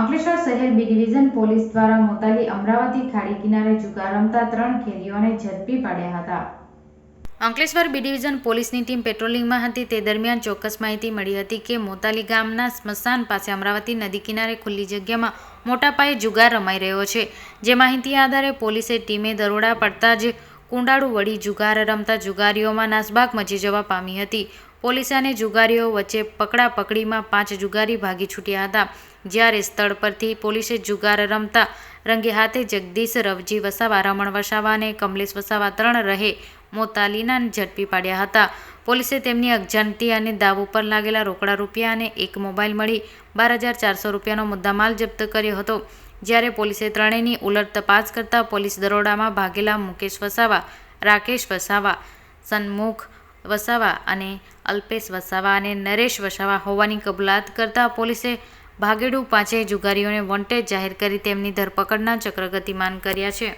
અંકલેશ્વર શહેર B division police દ્વારા મોતાલી અમરાવતી ખાડી કિનારે જુગાર રમતા ત્રણ ખેલીઓને ઝડપી પાડ્યા હતા. અંકલેશ્વર બી ડિવિઝન પોલીસની ટીમ પેટ્રોલિંગમાં હતી. તે દરમિયાન ચોક્કસ માહિતી મળી હતી કે મોતાલી ગામના સ્મશાન પાસે અમરાવતી નદી કિનારે ખુલ્લી જગ્યામાં મોટા પાયે જુગાર રમાઈ રહ્યો છે. જે માહિતી આધારે પોલીસે ટીમે દરોડા પડતા જ કુંડાળુ વળી જુગાર રમતા જુગારીઓમાં નાસભાગ મચી જવા પામી હતી. પોલીસે અને જુગારીઓ વચ્ચે પકડાપકડીમાં પાંચ જુગારી ભાગી છૂટ્યા હતા. જ્યારે સ્થળ પરથી પોલીસે જુગાર રમતા રંગે હાથે જગદીશ રવજી વસાવા, રમણ વસાવા અને કમલેશ વસાવા ત્રણ રહે મોતાલીના ઝડપી પાડ્યા હતા. પોલીસે તેમની અગજાણતી અને દાવ ઉપર લાગેલા રોકડા રૂપિયા અને એક મોબાઈલ મળી બાર હજાર ચારસો રૂપિયાનો મુદ્દામાલ જપ્ત કર્યો હતો. જ્યારે પોલીસે ત્રણેયની ઉલટ તપાસ કરતા પોલીસ દરોડામાં ભાગેલા મુકેશ વસાવા, રાકેશ વસાવા, સન્મુખ વસાવા અને અલ્પેશ વસાવા અને નરેશ વસાવા હોવાની કબૂલાત કરતા પોલીસે ભાગેડુ પાંચેય જુગારીઓને વોન્ટેડ જાહેર કરી તેમની ધરપકડના ચક્ર ગતિમાન કર્યા છે.